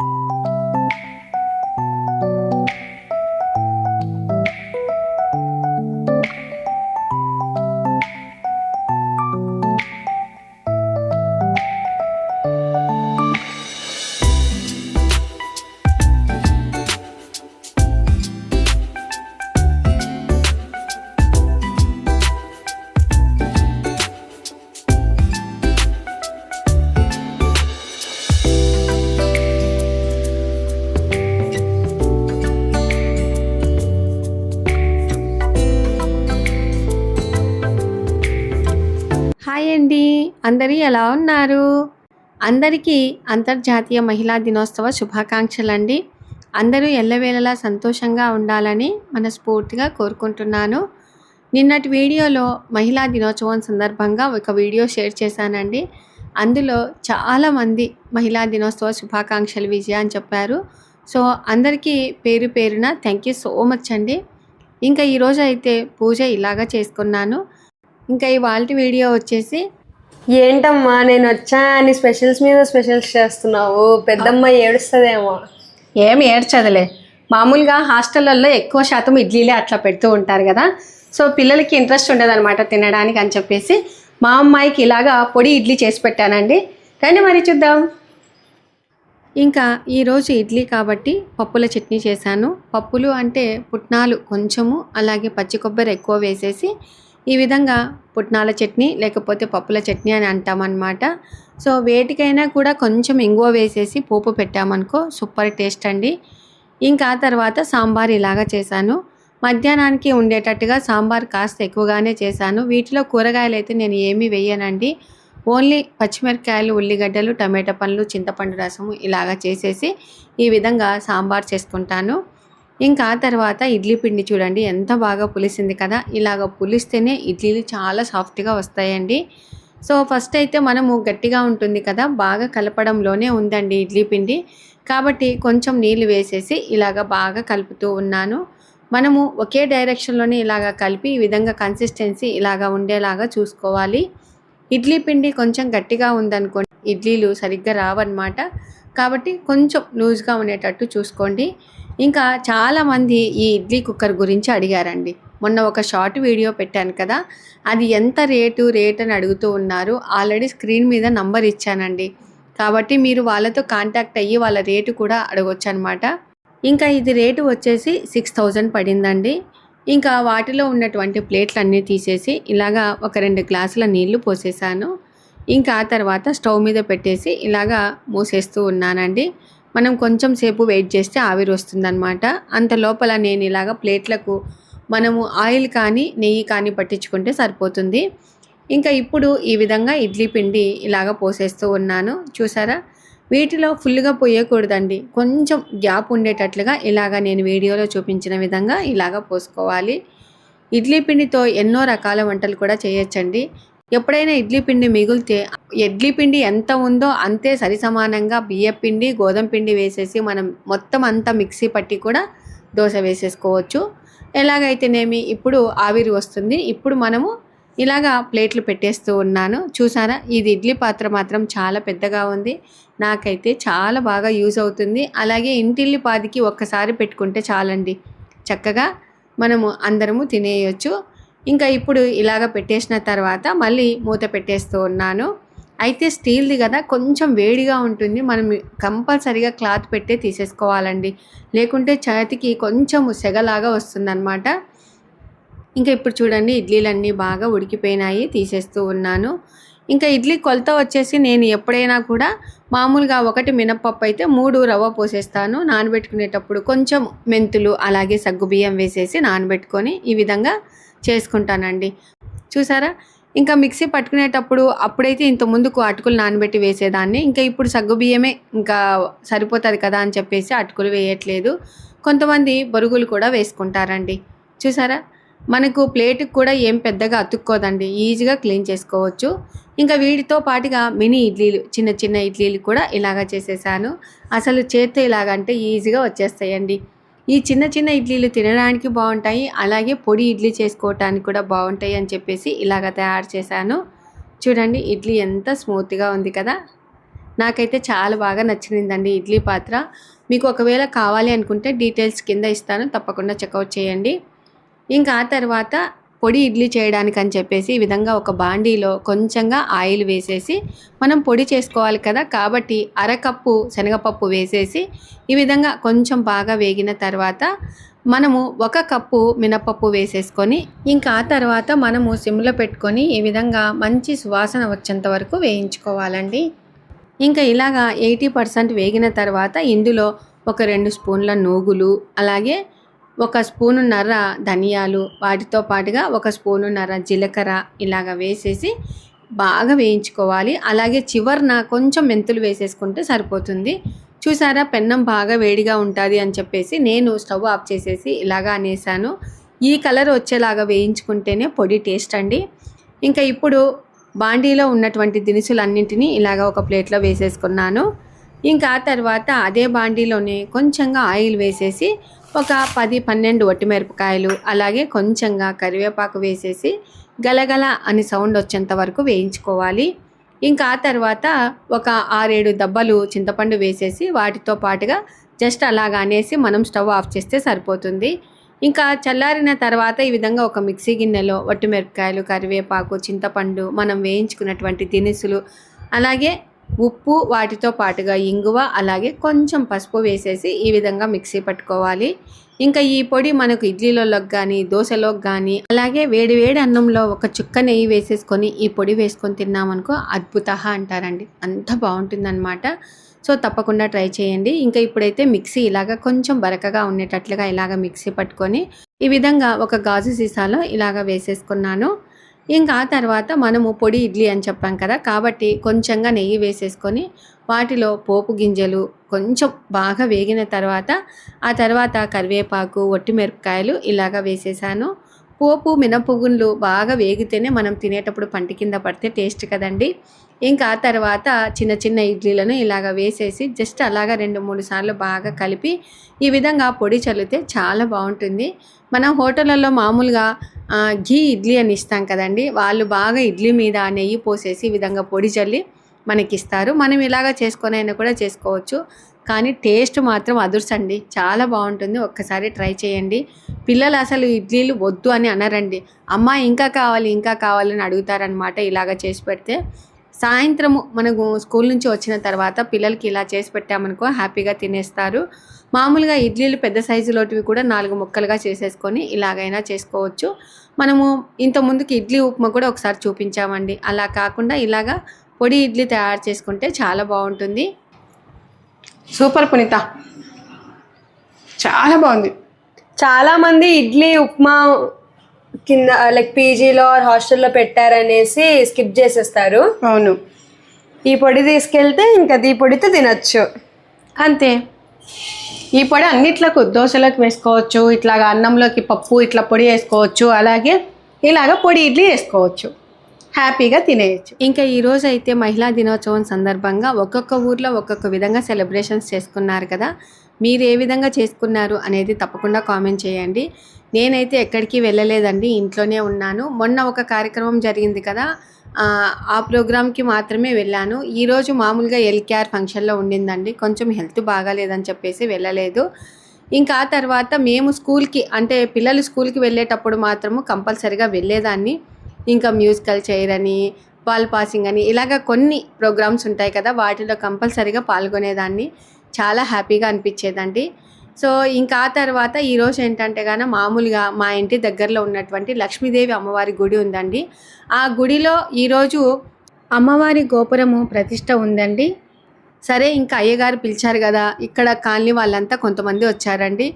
you hi అండి అందరూ ఎలా ఉన్నారు? అందరికీ అంతర్జాతీయ మహిళా దినోత్సవ శుభాకాంక్షలు అండి అందరూ ఎల్లవేళలా సంతోషంగా ఉండాలని మనస్ఫూర్తిగా కోరుకుంటున్నాను. నిన్నటి వీడియోలో మహిళా దినోత్సవం సందర్భంగా ఒక వీడియో షేర్ చేశానండి. అందులో చాలామంది మహిళా దినోత్సవ శుభాకాంక్షలు విజయ అని చెప్పారు. సో అందరికీ పేరు పేరున థ్యాంక్ యూ సో మచ్ అండి. ఇంకా ఈరోజు అయితే పూజ ఇలాగా చేసుకున్నాను. ఇంకా ఇవాళ వీడియో వచ్చేసి ఏంటమ్మా నేను వచ్చా అని స్పెషల్స్ మీద స్పెషల్స్ చేస్తున్నావు. పెద్దమ్మ ఏడుస్తుందేమో. ఏం ఏడ్చదులే. మామూలుగా హాస్టళ్ళల్లో ఎక్కువ శాతం ఇడ్లీలే అట్లా పెడుతూ ఉంటారు కదా. సో పిల్లలకి ఇంట్రెస్ట్ ఉండదన్నమాట తినడానికి అని చెప్పేసి మా అమ్మాయికి ఇలాగా పొడి ఇడ్లీ చేసి పెట్టానండి. కానీ మరి చూద్దాం. ఇంకా ఈరోజు ఇడ్లీ కాబట్టి పప్పుల చట్నీ చేశాను. పప్పులు అంటే పుట్నాలు కొంచెము అలాగే పచ్చి కొబ్బరి ఎక్కువ వేసేసి ఈ విధంగా పుట్నాల చట్నీ లేకపోతే పప్పుల చట్నీ అని అంటామన్నమాట. సో వేటికైనా కూడా కొంచెం ఇంగువ వేసేసి పోపు పెట్టామనుకో సూపర్ టేస్ట్ అండి. ఇంకా తర్వాత సాంబార్ ఇలాగా చేశాను. మధ్యాహ్నానికి ఉండేటట్టుగా సాంబార్ కాస్త ఎక్కువగానే చేశాను. వీటిలో కూరగాయలు అయితే నేను ఏమీ వేయనండి. ఓన్లీ పచ్చిమిరపకాయలు ఉల్లిగడ్డలు టమాటా పండ్లు చింతపండు రసము ఇలాగా చేసేసి ఈ విధంగా సాంబార్ చేసుకుంటాను. ఇంకా తర్వాత ఇడ్లీ పిండి చూడండి ఎంత బాగా పులిసింది కదా. ఇలాగ పులిస్తేనే ఇడ్లీలు చాలా సాఫ్ట్గా వస్తాయండి. సో ఫస్ట్ అయితే మనము గట్టిగా ఉంటుంది కదా బాగా కలపడంలోనే ఉందండి ఇడ్లీ పిండి. కాబట్టి కొంచెం నీళ్ళు వేసేసి ఇలాగ బాగా కలుపుతూ ఉన్నాను. మనము ఒకే డైరెక్షన్లోనే ఇలాగ కలిపి ఈ విధంగా కన్సిస్టెన్సీ ఇలాగ ఉండేలాగా చూసుకోవాలి. ఇడ్లీ పిండి కొంచెం గట్టిగా ఉందనుకోండి ఇడ్లీలు సరిగ్గా రావన్నమాట. కాబట్టి కొంచెం లూజ్గా ఉండేటట్టు చూసుకోండి. ఇంకా చాలామంది ఈ ఇడ్లీ కుక్కర్ గురించి అడిగారండి. మొన్న ఒక షార్ట్ వీడియో పెట్టాను కదా అది ఎంత రేటు రేట్ అని అడుగుతూ ఉన్నారు. ఆల్రెడీ స్క్రీన్ మీద నంబర్ ఇచ్చానండి. కాబట్టి మీరు వాళ్ళతో కాంటాక్ట్ అయ్యి వాళ్ళ రేటు కూడా అడగొచ్చు అనమాట ఇంకా ఇది రేటు వచ్చేసి సిక్స్ థౌజండ్ పడిందండి. ఇంకా వాటిలో ఉన్నటువంటి ప్లేట్లు అన్నీ తీసేసి ఇలాగా ఒక రెండు గ్లాసుల నీళ్ళు పోసేసాను. ఇంకా ఆ తర్వాత స్టవ్ మీద పెట్టేసి ఇలాగా మూసేస్తూ ఉన్నానండి. మనం కొంచెం సేపు వెయిట్ చేస్తే ఆవిరి వస్తుందన్నమాట. అంత లోపల నేను ఇలాగ ప్లేట్లకు మనము ఆయిల్ కానీ నెయ్యి కానీ పట్టించుకుంటే సరిపోతుంది. ఇంకా ఇప్పుడు ఈ విధంగా ఇడ్లీ పిండి ఇలాగ పోసేస్తూ ఉన్నాను. చూసారా? వీటిలో ఫుల్గా పోయకూడదండి. కొంచెం గ్యాప్ ఉండేటట్లుగా ఇలాగ నేను వీడియోలో చూపించిన విధంగా ఇలాగ పోసుకోవాలి. ఇడ్లీ పిండితో ఎన్నో రకాల వంటలు కూడా చేయొచ్చండి. ఎప్పుడైనా ఇడ్లీ పిండి మిగిలితే ఇడ్లీ పిండి ఎంత ఉందో అంతే సరి సమానంగా బియ్య పిండి గోధుమ పిండి వేసేసి మనం మొత్తం అంతా మిక్సీ పట్టి కూడా దోశ వేసేసుకోవచ్చు. ఎలాగైతేనేమి ఇప్పుడు ఆవిరి వస్తుంది. ఇప్పుడు మనము ఇలాగా ప్లేట్లు పెట్టేస్తూ ఉన్నాను. చూసారా? ఇది ఇడ్లీ పాత్ర మాత్రం చాలా పెద్దగా ఉంది. నాకైతే చాలా బాగా యూజ్ అవుతుంది. అలాగే ఇంటిల్లి పాదికి ఒక్కసారి పెట్టుకుంటే చాలండి. చక్కగా మనము అందరము తినేయచ్చు. ఇంకా ఇప్పుడు ఇలాగ పెట్టేసిన తర్వాత మళ్ళీ మూత పెట్టేస్తూ ఉన్నాను. అయితే స్టీల్ది కదా కొంచెం వేడిగా ఉంటుంది. మనం కంపల్సరీగా క్లాత్ పెట్టే తీసేసుకోవాలండి. లేకుంటే చేతికి కొంచెం సెగలాగా వస్తుందన్నమాట. ఇంకా ఇప్పుడు చూడండి ఇడ్లీలన్నీ బాగా ఉడికిపోయినాయి తీసేస్తూ ఉన్నాను. ఇంకా ఇడ్లీ కొలత వచ్చేసి నేను ఎప్పుడైనా కూడా మామూలుగా ఒకటి మినప్పప్పు అయితే మూడు రవ్వ పోసేస్తాను. నానబెట్టుకునేటప్పుడు కొంచెం మెంతులు అలాగే సగ్గుబియ్యం వేసేసి నానబెట్టుకొని ఈ విధంగా చేసుకుంటానండి. చూసారా? ఇంకా మిక్సీ పట్టుకునేటప్పుడు అప్పుడైతే ఇంత ముందుకు అటుకులు నానబెట్టి వేసేదాన్ని. ఇంకా ఇప్పుడు సగ్గుబియ్యమే ఇంకా సరిపోతుంది కదా అని చెప్పేసి అటుకులు వేయట్లేదు. కొంతమంది బొరుగులు కూడా వేసుకుంటారండి. చూసారా? మనకు ప్లేట్కి కూడా ఏం పెద్దగా అతుక్కోదండి. ఈజీగా క్లీన్ చేసుకోవచ్చు. ఇంకా వీటితో పాటుగా మినీ ఇడ్లీలు చిన్న చిన్న ఇడ్లీలు కూడా ఇలాగా చేసేసాను. అసలు చేత్తో ఇలాగంటే ఈజీగా వచ్చేస్తాయండి. ఈ చిన్న చిన్న ఇడ్లీలు తినడానికి బాగుంటాయి. అలాగే పొడి ఇడ్లీ చేసుకోవటానికి కూడా బాగుంటాయి అని చెప్పేసి ఇలాగ తయారు చేశాను. చూడండి ఇడ్లీ ఎంత స్మూత్గా ఉంది కదా. నాకైతే చాలా బాగా నచ్చిందండి ఇడ్లీ పాత్ర. మీకు ఒకవేళ కావాలి అనుకుంటే డీటెయిల్స్ కింద ఇస్తాను. తప్పకుండా చెక్అవుట్ చేయండి. ఇంకా ఆ తర్వాత పొడి ఇడ్లీ చేయడానికి అని చెప్పేసి ఈ విధంగా ఒక బాండీలో కొంచెంగా ఆయిల్ వేసేసి మనం పొడి చేసుకోవాలి కదా కాబట్టి అరకప్పు శనగపప్పు వేసేసి ఈ విధంగా కొంచెం బాగా వేగిన తర్వాత మనము ఒక కప్పు మినపప్పు వేసేసుకొని ఇంకా ఆ తర్వాత మనము సిమ్లో పెట్టుకొని ఈ విధంగా మంచి సువాసన వచ్చేంత వరకు వేయించుకోవాలండి. ఇంకా ఇలాగా ఎయిటీ పర్సెంట్ వేగిన తర్వాత ఇందులో ఒక రెండు స్పూన్ల నూగులు అలాగే ఒక స్పూనున్నర ధనియాలు వాటితో పాటుగా ఒక స్పూనున్నర జీలకర్ర ఇలాగ వేసేసి బాగా వేయించుకోవాలి. అలాగే చివరిన కొంచెం మెంతులు వేసేసుకుంటే సరిపోతుంది. చూసారా పెన్నం బాగా వేడిగా ఉంటుంది అని చెప్పేసి నేను స్టవ్ ఆఫ్ చేసేసి ఇలాగా అనేసాను. ఈ కలర్ వచ్చేలాగా వేయించుకుంటేనే పొడి టేస్ట్ అండి. ఇంకా ఇప్పుడు బాండీలో ఉన్నటువంటి దినుసులన్నింటినీ ఇలాగ ఒక ప్లేట్లో వేసేసుకున్నాను. ఇంకా ఆ తర్వాత అదే బాండీలోనే కొంచెంగా ఆయిల్ వేసేసి ఒక పది పన్నెండు వట్టిమిరపకాయలు అలాగే కొంచెంగా కరివేపాకు వేసేసి గలగల అని సౌండ్ వచ్చేంత వరకు వేయించుకోవాలి. ఇంకా ఆ తర్వాత ఒక ఆరేడు దెబ్బలు చింతపండు వేసేసి వాటితో పాటుగా జస్ట్ అలాగా అనేసి మనం స్టవ్ ఆఫ్ చేస్తే సరిపోతుంది. ఇంకా చల్లారిన తర్వాత ఈ విధంగా ఒక మిక్సీ గిన్నెలో వట్టిమిరపకాయలు కరివేపాకు చింతపండు మనం వేయించుకున్నటువంటి దినుసులు అలాగే ఉప్పు వాటితో పాటుగా ఇంగువ అలాగే కొంచెం పసుపు వేసేసి ఈ విధంగా మిక్సీ పట్టుకోవాలి. ఇంకా ఈ పొడి మనకు ఇడ్లీలోకి కానీ దోశలోకి కానీ అలాగే వేడి వేడి అన్నంలో ఒక చుక్క నెయ్యి వేసేసుకొని ఈ పొడి వేసుకొని తిన్నామనుకో అద్భుత అంటారండి. అంత బాగుంటుందన్నమాట. సో తప్పకుండా ట్రై చేయండి. ఇంకా ఇప్పుడైతే మిక్సీ ఇలాగ కొంచెం బరకగా ఉండేటట్లుగా ఇలాగ మిక్సీ పట్టుకొని ఈ విధంగా ఒక గాజు సీసాలో ఇలాగ వేసేసుకున్నాను. ఇంకా ఆ తర్వాత మనము పొడి ఇడ్లీ అని చెప్పాం కదా కాబట్టి కొంచెంగా నెయ్యి వేసేసుకొని వాటిలో పోపు గింజలు కొంచెం బాగా వేగిన తర్వాత ఆ తర్వాత కరివేపాకు ఒట్టిమిరపకాయలు ఇలాగ వేసేసాను. పోపు మినపగుండ్లు బాగా వేగితేనే మనం తినేటప్పుడు పంటి కింద పడితే టేస్ట్ కదండి. ఇంకా తర్వాత చిన్న చిన్న ఇడ్లీలను ఇలాగ వేసేసి జస్ట్ అలాగా రెండు మూడు సార్లు బాగా కలిపి ఈ విధంగా పొడి చల్లితే చాలా బాగుంటుంది. మనం హోటళ్ళల్లో మామూలుగా ఘీ ఇడ్లీ అని ఇస్తాం కదండి. వాళ్ళు బాగా ఇడ్లీ మీద నెయ్యి పోసేసి ఈ విధంగా పొడి చల్లి మనకి ఇస్తారు మనం ఇలాగ చేసుకొని అయినా కూడా చేసుకోవచ్చు. కానీ టేస్ట్ మాత్రం అదుర్సండి. చాలా బాగుంటుంది. ఒక్కసారి ట్రై చేయండి. పిల్లలు అసలు ఇడ్లీలు వద్దు అని అనరండి. అమ్మ ఇంకా కావాలి ఇంకా కావాలని అడుగుతారనమాట ఇలాగ చేసి పెడితే. సాయంత్రము మనకు స్కూల్ నుంచి వచ్చిన తర్వాత పిల్లలకి ఇలా చేసి పెట్టామనుకో హ్యాపీగా తినేస్తారు. మామూలుగా ఇడ్లీలు పెద్ద సైజులోటివి కూడా నాలుగు ముక్కలుగా చేసేసుకొని ఇలాగైనా చేసుకోవచ్చు. మనము ఇంతకుముందుకి ఇడ్లీ ఉప్మా కూడా ఒకసారి చూపించామండి. అలా కాకుండా ఇలాగా పొడి ఇడ్లీ తయారు చేసుకుంటే చాలా బాగుంటుంది. సూపర్ పునీత. చాలా బాగుంది. చాలామంది ఇడ్లీ ఉప్మా కింద లైక్ పీజీలో హాస్టల్లో పెట్టారనేసి స్కిప్ చేసేస్తారు. అవును. ఈ పొడి తీసుకెళ్తే ఇంకా ఈ పొడితో తినొచ్చు. అంతే. ఈ పొడి అన్నిట్లకు దోశలోకి వేసుకోవచ్చు ఇట్లాగా అన్నంలోకి పప్పు ఇట్లా పొడి వేసుకోవచ్చు అలాగే ఇలాగ పొడి ఇడ్లీ వేసుకోవచ్చు. హ్యాపీగా తినేయచ్చు. ఇంకా ఈ రోజు అయితే మహిళా దినోత్సవం సందర్భంగా ఒక్కొక్క ఊర్లో ఒక్కొక్క విధంగా సెలబ్రేషన్స్ చేసుకున్నారు కదా. మీరు ఏ విధంగా చేసుకున్నారు అనేది తప్పకుండా కామెంట్ చేయండి. నేనైతే ఎక్కడికి వెళ్ళలేదండి ఇంట్లోనే ఉన్నాను. మొన్న ఒక కార్యక్రమం జరిగింది కదా ఆ, ప్రోగ్రామ్కి మాత్రమే వెళ్ళాను. ఈరోజు మామూలుగా ఎల్కేఆర్ ఫంక్షన్లో ఉండిందండి. కొంచెం హెల్త్ బాగాలేదని చెప్పేసి వెళ్ళలేదు. ఇంకా ఆ తర్వాత మేము స్కూల్కి అంటే పిల్లలు స్కూల్కి వెళ్ళేటప్పుడు మాత్రము కంపల్సరిగా వెళ్ళేదాన్ని. ఇంకా మ్యూజికల్ చైర్ అని బాల్ పాసింగ్ అని ఇలాగ కొన్ని ప్రోగ్రామ్స్ ఉంటాయి కదా వాటిలో కంపల్సరిగా పాల్గొనేదాన్ని. చాలా హ్యాపీగా అనిపించేదండి. సో ఇంకా ఆ తర్వాత ఈరోజు ఏంటంటే గాన మామూలుగా మా ఇంటి దగ్గరలో ఉన్నటువంటి లక్ష్మీదేవి అమ్మవారి గుడి ఉందండి. ఆ గుడిలో ఈరోజు అమ్మవారి గోపురము ప్రతిష్ట ఉందండి. సరే ఇంకా అయ్యగారు పిలిచారు కదా ఇక్కడ కాలనీ వాళ్ళంతా కొంతమంది వచ్చారండి.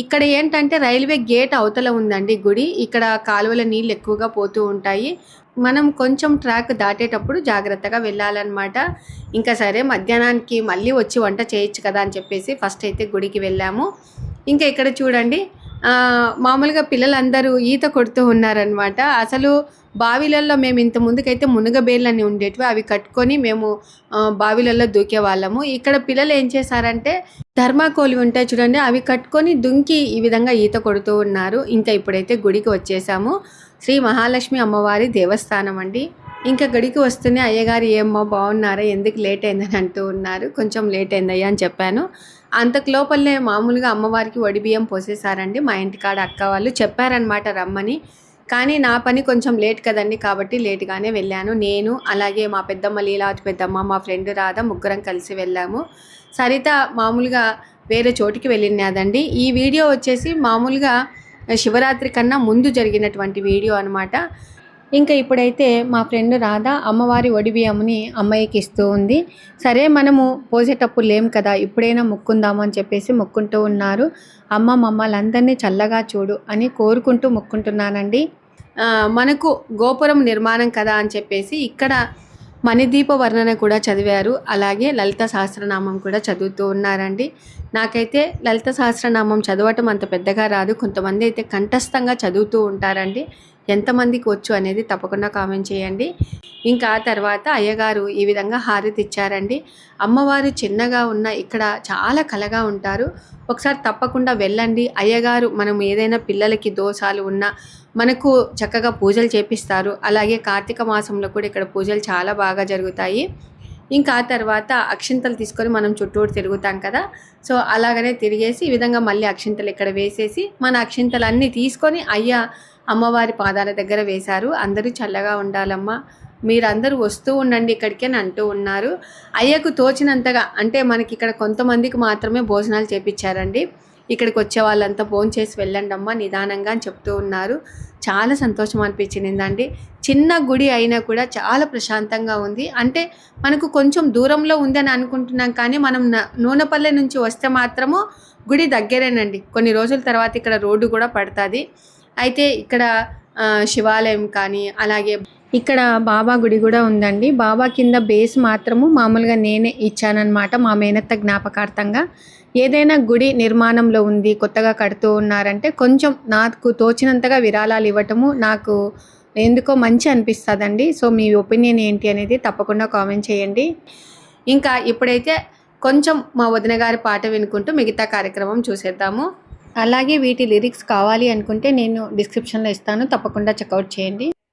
ఇక్కడ ఏంటంటే రైల్వే గేట్ అవతల ఉందండి గుడి. ఇక్కడ కాలువల నీళ్ళు ఎక్కువగా పోతూ ఉంటాయి. మనం కొంచెం ట్రాక్ దాటేటప్పుడు జాగ్రత్తగా వెళ్ళాలన్నమాట. ఇంకా సరే మధ్యాహ్నానికి మళ్ళీ వచ్చి వంట చేయొచ్చు కదా అని చెప్పేసి ఫస్ట్ అయితే గుడికి వెళ్ళాము. ఇంకా ఇక్కడ చూడండి మామూలుగా పిల్లలందరూ ఈత కొడుతూ ఉన్నారనమాట అసలు బావిలలో మేము ఇంత ముందుకైతే మునగబేళ్ళు అని ఉండేటివి అవి కట్టుకొని మేము బావిలల్లో బావిలలో దూకే వాళ్ళము. ఇక్కడ పిల్లలు ఏం చేశారంటే ధర్మాకోలి ఉంటాయి చూడండి అవి కట్టుకొని దుంకి ఈ విధంగా ఈత కొడుతూ ఉన్నారు. ఇంకా ఇప్పుడైతే గుడికి వచ్చేసాము. శ్రీ మహాలక్ష్మి అమ్మవారి దేవస్థానం అండి. ఇంకా గడికి వస్తూనే అయ్యగారు ఏమ్మో బాగున్నారా? ఎందుకు లేట్ అయిందని అంటూ ఉన్నారు. కొంచెం లేట్ అయిందయ్యా అని చెప్పాను. అంతకు లోపలే మామూలుగా అమ్మవారికి వడి బియ్యం పోసేసారండి మా ఇంటికాడ అక్క వాళ్ళు చెప్పారనమాట రమ్మని. కానీ నా పని కొంచెం లేట్ కదండి కాబట్టి లేట్గానే వెళ్ళాను. నేను అలాగే మా పెద్దమ్మ లీలావతి పెద్దమ్మ మా ఫ్రెండ్ రాధ ముగ్గురం కలిసి వెళ్ళాము. సరిత మామూలుగా వేరే చోటికి వెళ్ళినదండి. ఈ వీడియో వచ్చేసి మామూలుగా శివరాత్రి కన్నా ముందు జరిగినటువంటి వీడియో అనమాట ఇంకా ఇప్పుడైతే మా ఫ్రెండ్ రాధ అమ్మవారి ఒడిబియ్యముని అమ్మాయికి ఇస్తూ ఉంది. సరే మనము పోసేటప్పుడు లేం కదా ఇప్పుడైనా మొక్కుందాము అని చెప్పేసి మొక్కుంటూ ఉన్నారు. అమ్మ మమ్మల్ందరినీ చల్లగా చూడు అని కోరుకుంటూ మొక్కుంటున్నానండి. మనకు గోపురం నిర్మాణం కదా అని చెప్పేసి ఇక్కడ మణిదీప వర్ణన కూడా చదివారు. అలాగే లలిత సహస్రనామం కూడా చదువుతూ ఉన్నారండి. నాకైతే లలిత సహస్రనామం చదవటం అంత పెద్దగా రాదు. కొంతమంది అయితే కంఠస్థంగా చదువుతూ ఉంటారండి. ఎంతమందికి వచ్చు అనేది తప్పకుండా కామెంట్ చేయండి. ఇంకా ఆ తర్వాత అయ్యగారు ఈ విధంగా హారతి ఇచ్చారండి. అమ్మవారు చిన్నగా ఉన్న ఇక్కడ చాలా కలగా ఉంటారు. ఒకసారి తప్పకుండా వెళ్ళండి. అయ్యగారు మనం ఏదైనా పిల్లలకి దోషాలు ఉన్నా మనకు చక్కగా పూజలు చేపిస్తారు. అలాగే కార్తీక మాసంలో కూడా ఇక్కడ పూజలు చాలా బాగా జరుగుతాయి. ఇంకా ఆ తర్వాత అక్షింతలు తీసుకొని మనం చుట్టూరు తిరుగుతాం కదా. సో అలాగనే తిరిగేసి ఈ విధంగా మళ్ళీ అక్షింతలు ఇక్కడ వేసేసి మన అక్షింతలు అన్నీ తీసుకొని అయ్యా అమ్మవారి పాదాల దగ్గర వేశారు. అందరూ చల్లగా ఉండాలమ్మా. మీరందరూ వస్తూ ఉండండి ఇక్కడికి అని అంటూ ఉన్నారు. అయ్యకు తోచినంతగా అంటే మనకి ఇక్కడ కొంతమందికి మాత్రమే భోజనాలు చేపించారండి ఇక్కడికి వచ్చే వాళ్ళంతా ఫోన్ చేసి వెళ్ళండి అమ్మా నిదానంగా అని చెప్తూ ఉన్నారు. చాలా సంతోషం అనిపించిందండి చిన్న గుడి అయినా కూడా చాలా ప్రశాంతంగా ఉంది. అంటే మనకు కొంచెం దూరంలో ఉందని అనుకుంటున్నాం కానీ మనం నూనెపల్లె నుంచి వస్తే మాత్రము గుడి దగ్గరేనండి. కొన్ని రోజుల తర్వాత ఇక్కడ రోడ్డు కూడా పడుతుంది. అయితే ఇక్కడ శివాలయం కానీ అలాగే ఇక్కడ బాబా గుడి కూడా ఉందండి. బాబా కింద బేస్ మాత్రము మామూలుగా నేనే ఇచ్చానన్నమాట మా మేనత్త జ్ఞాపకార్థంగా. ఏదైనా గుడి నిర్మాణంలో ఉంది కొత్తగా కడుతూ ఉన్నారంటే కొంచెం నాకు తోచినంతగా విరాళాలు ఇవ్వటము నాకు ఎందుకో మంచి అనిపిస్తుందండి. సో మీ ఒపీనియన్ ఏంటి అనేది తప్పకుండా కామెంట్ చేయండి. ఇంకా ఇప్పుడైతే కొంచెం మా వదిన గారి పాట వినుకుంటూ మిగతా కార్యక్రమం చూసేద్దాము. అలాగే వీటి లిరిక్స్ కావాలి అనుకుంటే నేను డిస్క్రిప్షన్లో ఇస్తాను. తప్పకుండా చెక్అవుట్ చేయండి.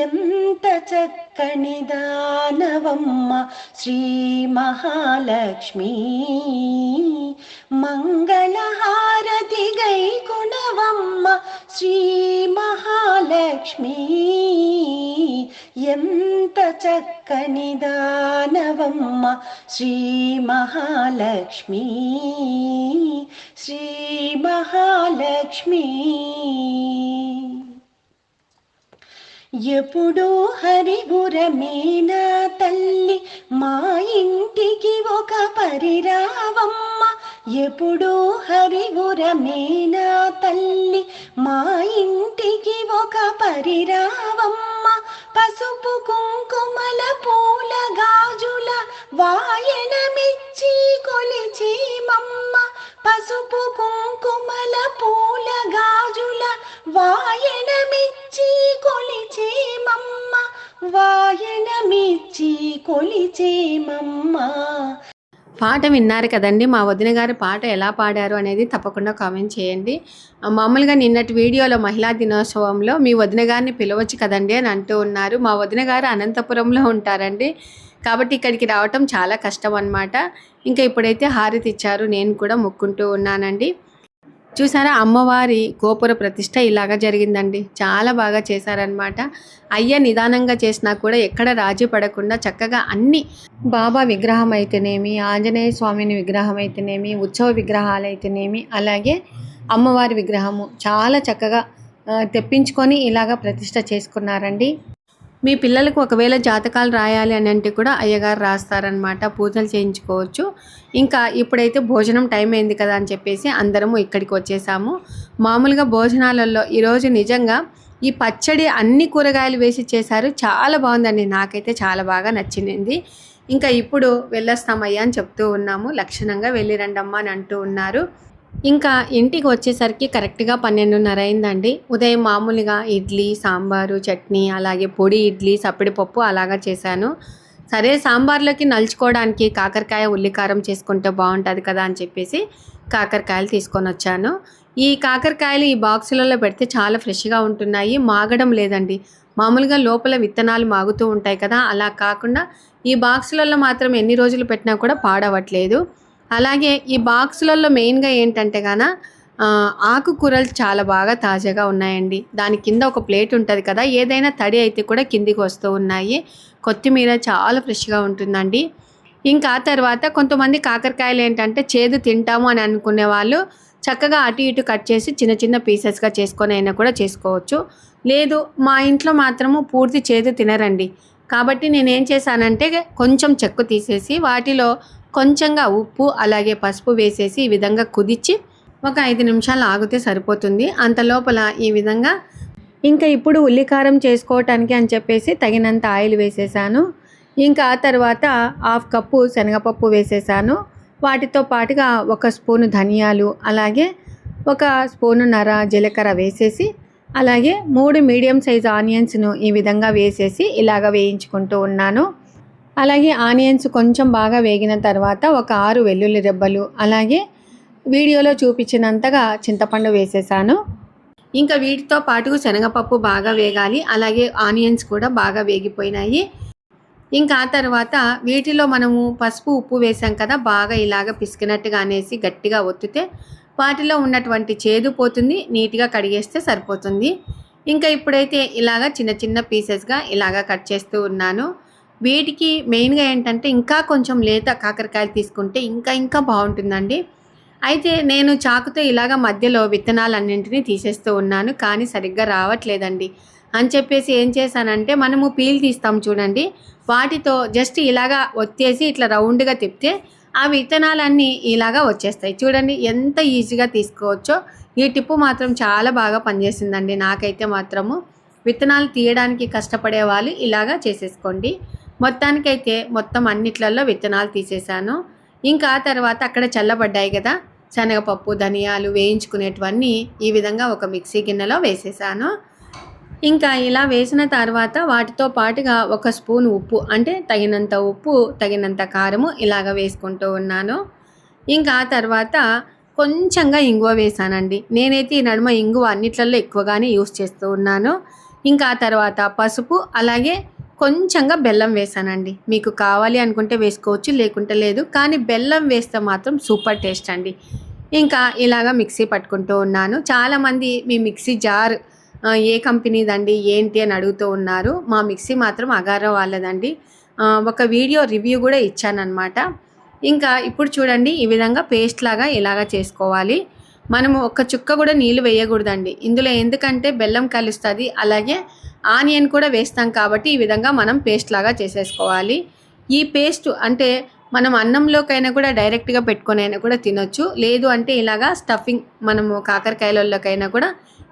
ఎంత చక్కని దానవమ్మ శ్రీ మహాలక్ష్మి. మంగళహారతి గై గుణవమ్మ శ్రీ మహాలక్ష్మి. ఎంత చక్కని దానవమ్మ శ్రీ మహాలక్ష్మి. శ్రీ మహాలక్ష్మి. ఎప్పుడూ హరిగురమేనా తల్లి మా ఇంటికి ఒక పరిరావమ్మ. ఎప్పుడూ హరిగురమేనా తల్లి మా ఇంటికి ఒక పరిరావమ్మ. పసుపు కుంకుమల పూల గాజుల వాయనమిచ్చి కొలిచేమమ్మ పసుపు కుంకుమల పూల గాజుల వాయనమిచ్చి కొలిచేమమ్మ వాయనమిచ్చి కొలిచేమమ్మ పాట విన్నారు కదండి మా వదిన గారు పాట ఎలా పాడారు అనేది తప్పకుండా కామెంట్ చేయండి. మామూలుగా నిన్నటి వీడియోలో మహిళా దినోత్సవంలో మీ వదిన గారిని పిలవచ్చు కదండి అని అంటూ ఉన్నారు. మా వదిన గారు అనంతపురంలో ఉంటారండి. కాబట్టి ఇక్కడికి రావటం చాలా కష్టం అన్నమాట. ఇంకా ఇప్పుడైతే హారతి ఇచ్చారు. నేను కూడా మొక్కుంటూ ఉన్నానండి. చూసారా అమ్మవారి గోపుర ప్రతిష్ట ఇలాగా జరిగిందండి. చాలా బాగా చేశారనమాట అయ్య నిదానంగా చేసినా కూడా ఎక్కడ రాజీ పడకుండా చక్కగా అన్ని బాబా విగ్రహం అయితేనేమి ఆంజనేయ స్వామిని విగ్రహం అయితేనేమి ఉత్సవ విగ్రహాలు అయితేనేమి అలాగే అమ్మవారి విగ్రహము చాలా చక్కగా తెప్పించుకొని ఇలాగా ప్రతిష్ట చేసుకున్నారండి. మీ పిల్లలకు ఒకవేళ జాతకాలు రాయాలి అని అంటే కూడా అయ్యగారు రాస్తారనమాట పూజలు చేయించుకోవచ్చు. ఇంకా ఇప్పుడైతే భోజనం టైం అయింది కదా అని చెప్పేసి అందరము ఇక్కడికి వచ్చేసాము. మామూలుగా భోజనాలలో ఈరోజు నిజంగా ఈ పచ్చడి అన్ని కూరగాయలు వేసి చేశారు. చాలా బాగుందండి. నాకైతే చాలా బాగా నచ్చింది. ఇంకా ఇప్పుడు వెళ్ళొస్తామయ్యా అని చెప్తూ ఉన్నాము. లక్షణంగా వెళ్ళిరండమ్మా అని అంటూ ఉన్నారు. ఇంకా ఇంటికి వచ్చేసరికి కరెక్ట్గా పన్నెండున్నర అయిందండి. ఉదయం మామూలుగా ఇడ్లీ సాంబారు చట్నీ అలాగే పొడి ఇడ్లీ సప్పిడిపప్పు అలాగా చేశాను. సరే సాంబార్లోకి నలుచుకోవడానికి కాకరకాయ ఉల్లికారం చేసుకుంటే బాగుంటుంది కదా అని చెప్పేసి కాకరకాయలు తీసుకొని వచ్చాను. ఈ కాకరకాయలు ఈ బాక్సులలో పెడితే చాలా ఫ్రెష్గా ఉంటున్నాయి. మాగడం లేదండి. మామూలుగా లోపల విత్తనాలు మాగుతూ ఉంటాయి కదా అలా కాకుండా ఈ బాక్సులలో మాత్రం ఎన్ని రోజులు పెట్టినా కూడా పాడవట్లేదు. అలాగే ఈ బాక్సులలో మెయిన్గా ఏంటంటే గాన ఆకుకూరలు చాలా బాగా తాజాగా ఉన్నాయండి. దాని కింద ఒక ప్లేట్ ఉంటుంది కదా ఏదైనా తడి అయితే కూడా కిందికి వస్తూ ఉన్నాయి. కొత్తిమీర చాలా ఫ్రెష్గా ఉంటుందండి. ఇంకా తర్వాత కొంతమంది కాకరకాయలు ఏంటంటే చేదు తింటాము అని అనుకునే వాళ్ళు చక్కగా అటు ఇటు కట్ చేసి చిన్న చిన్న పీసెస్గా చేసుకొని అయినా కూడా చేసుకోవచ్చు. లేదు మా ఇంట్లో మాత్రము పూర్తి చేదు తినరండి. కాబట్టి నేను ఏం చేశానంటే కొంచెం చెక్కు తీసేసి వాటిలో కొంచెంగా ఉప్పు అలాగే పసుపు వేసేసి ఈ విధంగా కుదిచ్చి ఒక ఐదు నిమిషాలు ఆగితే సరిపోతుంది. అంత లోపల ఈ విధంగా ఇంకా ఇప్పుడు ఉల్లికారం చేసుకోవటానికి అని చెప్పేసి తగినంత ఆయిల్ వేసేసాను. ఇంకా తర్వాత హాఫ్ కప్పు శనగపప్పు వేసేసాను. వాటితో పాటుగా ఒక స్పూను ధనియాలు అలాగే ఒక స్పూను నర జీలకర్ర వేసేసి అలాగే మూడు మీడియం సైజ్ ఆనియన్స్ను ఈ విధంగా వేసేసి ఇలాగ వేయించుకుంటూ ఉన్నాను. అలాగే ఆనియన్స్ కొంచెం బాగా వేగిన తర్వాత ఒక ఆరు వెల్లుల్లి రెబ్బలు అలాగే వీడియోలో చూపించినంతగా చింతపండు వేసేసాను. ఇంకా వీటితో పాటు శనగపప్పు బాగా వేగాలి అలాగే ఆనియన్స్ కూడా బాగా వేగిపోయినాయి. ఇంకా ఆ తర్వాత వీటిలో మనము పసుపు ఉప్పు వేసాం కదా బాగా ఇలాగ పిసికినట్టుగా అనేసి గట్టిగా ఒత్తితే వాటిలో ఉన్నటువంటి చేదు పోతుంది నీట్గా కడిగేస్తే సరిపోతుంది. ఇంకా ఇప్పుడైతే ఇలాగ చిన్న చిన్న పీసెస్గా ఇలాగ కట్ చేస్తూ ఉన్నాను. వీటికి మెయిన్గా ఏంటంటే ఇంకా కొంచెం లేత కాకరకాయలు తీసుకుంటే ఇంకా ఇంకా బాగుంటుందండి. అయితే నేను చాకుతో ఇలాగ మధ్యలో విత్తనాలన్నింటినీ తీసేస్తూ ఉన్నాను కానీ సరిగ్గా రావట్లేదండి. అని చెప్పేసి ఏం చేశానంటే మనము పీల్ తీస్తాం చూడండి వాటితో జస్ట్ ఇలాగా ఒత్తేసి ఇట్లా రౌండ్గా తిప్పితే ఆ విత్తనాలన్నీ ఇలాగా వచ్చేస్తాయి. చూడండి ఎంత ఈజీగా తీసుకోవచ్చో ఈ టిప్పు మాత్రం చాలా బాగా పనిచేసిందండి నాకైతే మాత్రము. విత్తనాలు తీయడానికి కష్టపడే వాళ్ళు ఇలాగా చేసేసుకోండి. మొత్తానికైతే మొత్తం అన్నిట్లలో విత్తనాలు తీసేశాను. ఇంకా తర్వాత అక్కడ చల్లబడ్డాయి కదా శనగపప్పు ధనియాలు వేయించుకునేటివన్నీ ఈ విధంగా ఒక మిక్సీ గిన్నెలో వేసేసాను ఇంకా ఇలా వేసిన తర్వాత వాటితో పాటుగా ఒక స్పూన్ ఉప్పు అంటే తగినంత ఉప్పు తగినంత కారము ఇలాగ వేసుకుంటూ ఉన్నాను. ఇంకా ఆ తర్వాత కొంచెంగా ఇంగువ వేసానండి నేనైతే ఈ నడుమ ఇంగువ అన్నిట్లలో ఎక్కువగానే యూస్ చేస్తూ ఉన్నాను. ఇంకా ఆ తర్వాత పసుపు అలాగే కొంచెంగా బెల్లం వేసానండి. మీకు కావాలి అనుకుంటే వేసుకోవచ్చు లేకుంటే లేదు. కానీ బెల్లం వేస్తే మాత్రం సూపర్ టేస్ట్ అండి. ఇంకా ఇలాగ మిక్సీ పట్టుకుంటూ ఉన్నాను. చాలామంది మీ మిక్సీ జార్ ఏ కంపెనీదండి ఏంటి అని అడుగుతూ ఉన్నారు. మా మిక్సీ మాత్రం అగారో వాళ్ళదండి. ఒక వీడియో రివ్యూ కూడా ఇచ్చానమాట ఇంకా ఇప్పుడు చూడండి ఈ విధంగా పేస్ట్ లాగా ఇలాగా చేసుకోవాలి. మనము ఒక చుక్క కూడా నీళ్ళు వేయకూడదండి. ఇందులో ఎందుకంటే బెల్లం కలుస్తుంది అలాగే ఆనియన్ కూడా వేస్తాం కాబట్టి ఈ విధంగా మనం పేస్ట్ లాగా చేసేసుకోవాలి. ఈ పేస్ట్ అంటే మనం అన్నంలోకైనా కూడా డైరెక్ట్గా పెట్టుకొని అయినా కూడా తినొచ్చు. లేదు అంటే ఇలాగా స్టఫింగ్ మనము కాకరకాయలలోకైనా కూడా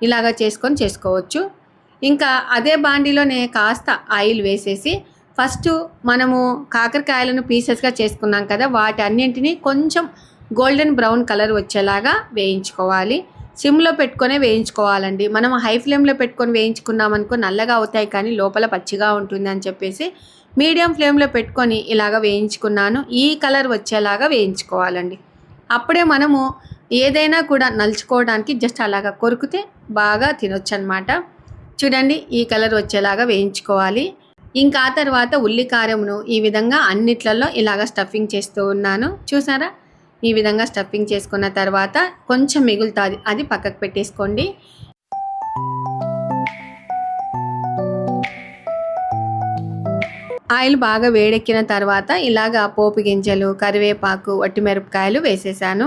ఇలాగా చేసుకొని చేసుకోవచ్చు. ఇంకా అదే బాండీలోనే కాస్త ఆయిల్ వేసేసి ఫస్ట్ మనము కాకరకాయలను పీసెస్గా చేసుకున్నాం కదా వాటి అన్నింటినీ కొంచెం గోల్డెన్ బ్రౌన్ కలర్ వచ్చేలాగా వేయించుకోవాలి. సిమ్లో పెట్టుకొనే వేయించుకోవాలండి. మనం హై ఫ్లేమ్లో పెట్టుకొని వేయించుకున్నాం అనుకో నల్లగా అవుతాయి కానీ లోపల పచ్చిగా ఉంటుంది అని చెప్పేసి మీడియం ఫ్లేమ్లో పెట్టుకొని ఇలాగ వేయించుకున్నాను. ఈ కలర్ వచ్చేలాగా వేయించుకోవాలండి. అప్పుడే మనము ఏదైనా కూడా నలుచుకోవడానికి జస్ట్ అలాగా కొరికితే బాగా తినొచ్చు అనమాట చూడండి ఈ కలర్ వచ్చేలాగా వేయించుకోవాలి. ఇంకా తర్వాత ఉల్లి కారమును ఈ విధంగా అన్నిట్లలో ఇలాగ స్టఫింగ్ చేస్తూ ఉన్నాను. చూసారా? ఈ విధంగా స్టఫింగ్ చేసుకున్న తర్వాత కొంచెం మిగులుతుంది అది పక్కకు పెట్టేసుకోండి. ఆయిల్ బాగా వేడెక్కిన తర్వాత ఇలాగా పోపు గింజలు కరివేపాకు వట్టిమిరపకాయలు వేసేసాను.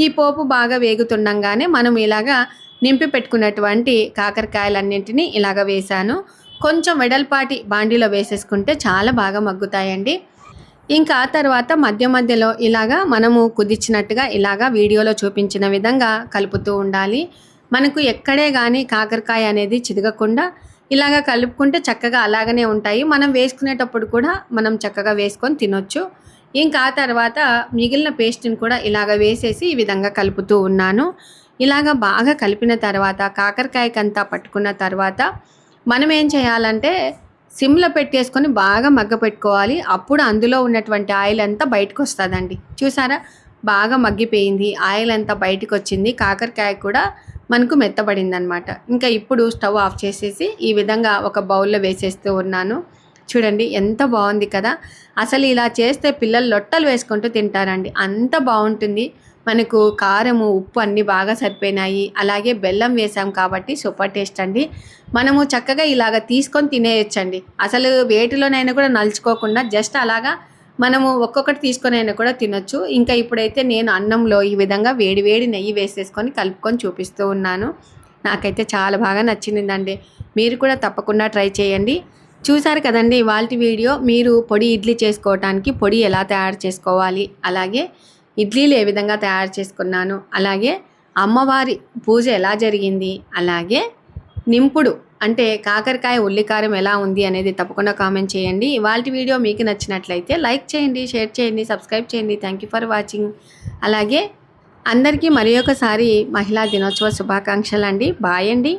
ఈ పోపు బాగా వేగుతుండగానే మనం ఇలాగా నింపి పెట్టుకున్నటువంటి కాకరకాయలన్నింటినీ ఇలాగ వేసాను. కొంచెం వెడల్పాటి బాండీలో వేసేసుకుంటే చాలా బాగా మగ్గుతాయండి. ఇంకా ఆ తర్వాత మధ్య మధ్యలో ఇలాగా మనము కుదిచ్చినట్టుగా ఇలాగా వీడియోలో చూపించిన విధంగా కలుపుతూ ఉండాలి. మనకు ఎక్కడే కానీ కాకరకాయ అనేది చిదగకుండా ఇలాగ కలుపుకుంటే చక్కగా అలాగనే ఉంటాయి. మనం వేసుకునేటప్పుడు కూడా మనం చక్కగా వేసుకొని తినొచ్చు. ఇంకా ఆ తర్వాత మిగిలిన పేస్ట్ని కూడా ఇలాగ వేసేసి ఈ విధంగా కలుపుతూ ఉన్నాను. ఇలాగ బాగా కలిపిన తర్వాత కాకరకాయకంతా పట్టుకున్న తర్వాత మనం ఏం చేయాలంటే సిమ్లో పెట్టేసుకొని బాగా మగ్గ పెట్టుకోవాలి. అప్పుడు అందులో ఉన్నటువంటి ఆయిల్ అంతా బయటకు వస్తుందండి చూసారా? బాగా మగ్గిపోయింది. ఆయిల్ అంతా బయటకు వచ్చింది కాకరకాయ కూడా మనకు మెత్తబడింది అనమాట ఇంకా ఇప్పుడు స్టవ్ ఆఫ్ చేసేసి ఈ విధంగా ఒక బౌల్లో వేసేస్తూ ఉన్నాను. చూడండి ఎంత బాగుంది కదా? అసలు ఇలా చేస్తే పిల్లలు లొట్టలు వేసుకుంటూ తింటారండి. అంత బాగుంటుంది. మనకు కారము ఉప్పు అన్నీ బాగా సరిపోయినాయి. అలాగే బెల్లం వేసాం కాబట్టి సూపర్ టేస్ట్ అండి. మనము చక్కగా ఇలాగ తీసుకొని తినేయొచ్చండి. అసలు వేటిలోనైనా కూడా నలుచుకోకుండా జస్ట్ అలాగా మనము ఒక్కొక్కటి తీసుకొని అయినా కూడా తినొచ్చు. ఇంకా ఇప్పుడైతే నేను అన్నంలో ఈ విధంగా వేడి వేడి నెయ్యి వేసేసుకొని కలుపుకొని చూపిస్తూ ఉన్నాను. నాకైతే చాలా బాగా నచ్చిందండి. మీరు కూడా తప్పకుండా ట్రై చేయండి. చూసారు కదండి ఇవాళ వీడియో. మీరు పొడి ఇడ్లీ చేసుకోవటానికి పొడి ఎలా తయారు చేసుకోవాలి? అలాగే ఇడ్లీలు ఏ విధంగా తయారు చేసుకున్నాను అలాగే అమ్మవారి పూజ ఎలా జరిగింది అలాగే నింపుడు అంటే కాకరకాయ ఉల్లికారం ఎలా ఉంది అనేది తప్పకుండా కామెంట్ చేయండి. ఇవాళ వీడియో మీకు నచ్చినట్లయితే లైక్ చేయండి షేర్ చేయండి సబ్స్క్రైబ్ చేయండి. థ్యాంక్ యూ ఫర్ వాచింగ్ అలాగే అందరికీ మరి ఒకసారి మహిళా దినోత్సవ శుభాకాంక్షలు అండి బాయ్ అండి.